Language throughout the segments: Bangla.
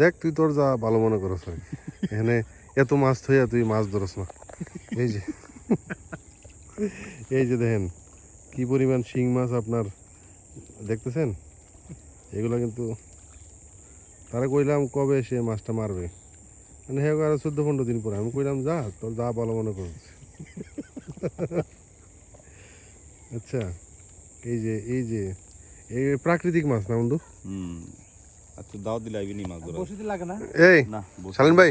দেখ, তুই তোর যা ভালো মনে আর এখানে এত মাছ থইয়া তুই মাছ ধরস না। এই যে এই যে দেখেন, কি পরিমাণ শিং মাছ আপনার, দেখতেছেন? এগুলো কিন্তু তারা কইলাম কবে সে মাছটা মারবে। মানে হ্যাঁ আরও চোদ্দ পনেরো দিন পরে। আমি কইলাম, যা, তোর যা ভালো মনে করছ আচ্ছা এই যে এই যে, এই প্রাকৃতিক মাছ না বন্ধু? আচ্ছা দাও দিলে আইবি নি মাছ ধরা বসিতে লাগে না। এই না বসে ভাই?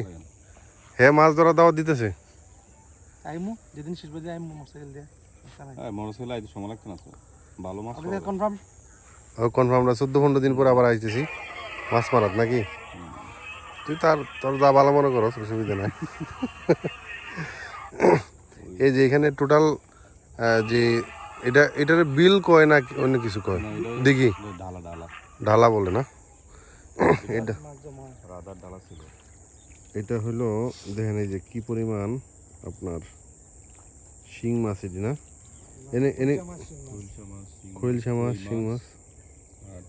হ্যাঁ মাছ ধরা দাওয়াত দিতেছে। আইমু যেদিন শেষ বাজে আইমু মোটরসাইকেল দিয়ে। হ্যাঁ মোটরসাইকেল আইতে সময় লাগছে না তো। ভালো মাছ পাওয়া যায়। কনফার্ম কনফার্ম চোদ্দ পনেরো দিন পরে আবার আইতেছি। মাছ মারাত নাকি? তুই তার তোর যা ভালো মনে করো অসুবিধা নাই। এই যে এখানে টোটাল যে এটা এটার বিল কয় না অন্য কিছু কয়? দেখি ডালা ঢালা বলে না? এটা রাধার ডালা ছিল এটা হলো দেখেন এই যে কি পরিমাণ আপনার শিং মাছ এটি না? এনে এনে। খৈলসা মাছ শিং মাছ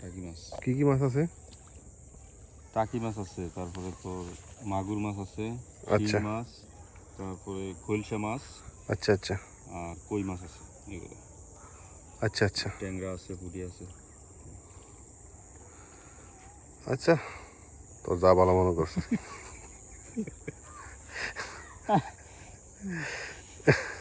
টাকি মাছ। কি কি মাছ আছে? টাকি মাছ আছে তারপরে তো মাগুর মাছ আছে আচ্ছা। মাছ তারপরে খৈলসা মাছ আচ্ছা আচ্ছা। আর কই মাছ আছে এগুলো। আচ্ছা আচ্ছা। ট্যাংরা আছে পুঁটি আছে। আচ্ছা তোর যা ভালো মনে করছে।